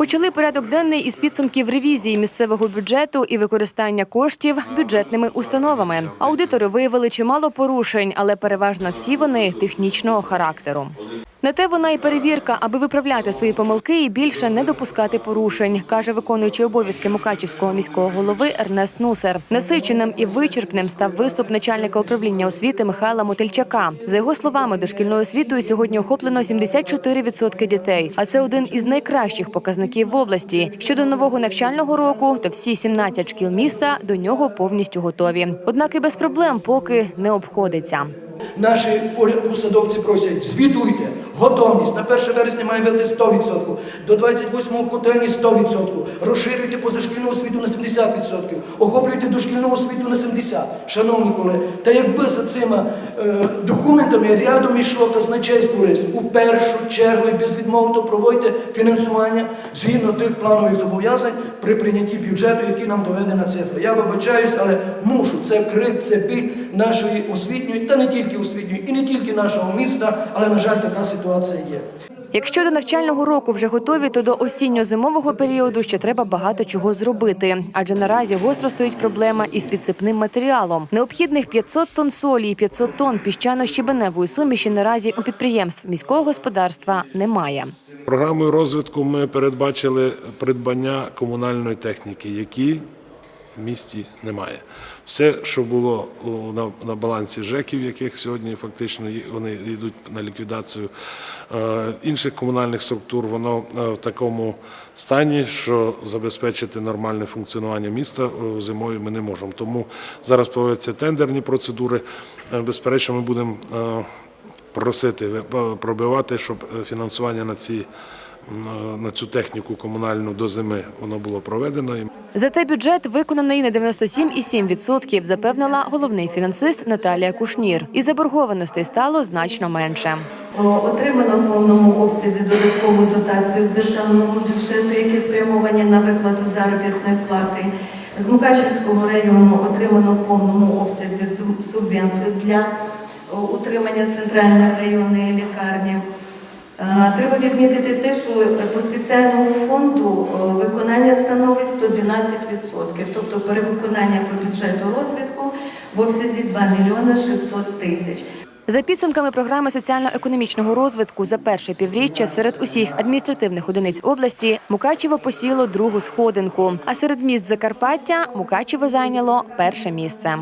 Почали порядок денний із підсумків ревізії місцевого бюджету і використання коштів бюджетними установами. Аудитори виявили чимало порушень, але переважно всі вони технічного характеру. На те вона і перевірка, аби виправляти свої помилки і більше не допускати порушень, каже виконуючий обов'язки Мукачівського міського голови Ернест Нусер. Насиченим і вичерпним став виступ начальника управління освіти Михайла Мотильчака. За його словами, дошкільною освітою сьогодні охоплено 74% дітей, а це один із найкращих показників в області. Щодо нового навчального року, то всі 17 шкіл міста до нього повністю готові. Однак і без проблем поки не обходиться. Наші посадовці просять, звітуйте, готовність. На 1 вересня має бути 100%, до 28-го котельні 100%, розширюйте позашкільну освіту на 70%, охоплюйте дошкільну освіту на 70%. Шановні колеги, та якби за цими е, документами рядом йшло казначейство лист, у першу чергу і без безвідмовно проводьте фінансування згідно тих планових зобов'язань при прийнятті бюджету, який нам доведена цифра. Я вибачаюсь, але мушу. Це крик, це біль нашої освітньої, та не тільки освітньої, і не тільки нашого міста, але, на жаль, така ситуація є. Якщо до навчального року вже готові, то до осінньо-зимового періоду ще треба багато чого зробити. Адже наразі гостро стоїть проблема із підсипним матеріалом. Необхідних 500 тонн солі і 500 тонн піщано-щебеневої суміші наразі у підприємств міського господарства немає. Програмою розвитку ми передбачили придбання комунальної техніки, які місті немає. Все, що було на, балансі ЖЕКів, яких сьогодні фактично вони йдуть на ліквідацію е, інших комунальних структур, воно е, в такому стані, що забезпечити нормальне функціонування міста е, зимою ми не можемо. Тому зараз проводяться тендерні процедури. Безперечно, ми будемо просити пробивати, щоб фінансування на ці на цю техніку комунальну до зими воно було проведено. Зате бюджет виконаний на 97,7%, запевнила головний фінансист Наталія Кушнір. І заборгованостей стало значно менше. Отримано в повному обсязі додаткову дотацію з державного бюджету, які спрямовані на виплату заробітної плати. З Мукачівського району отримано в повному обсязі суб- субвенцію для утримання центральної районної лікарні. Е, Треба відмітити те, що по спеціальному фонду виконання становить 112%, тобто перевиконання по бюджету розвитку в обсязі 2 мільйони 600 тисяч. За підсумками програми соціально-економічного розвитку за перше півріччя серед усіх адміністративних одиниць області Мукачево посіло другу сходинку. А серед міст Закарпаття Мукачево зайняло перше місце.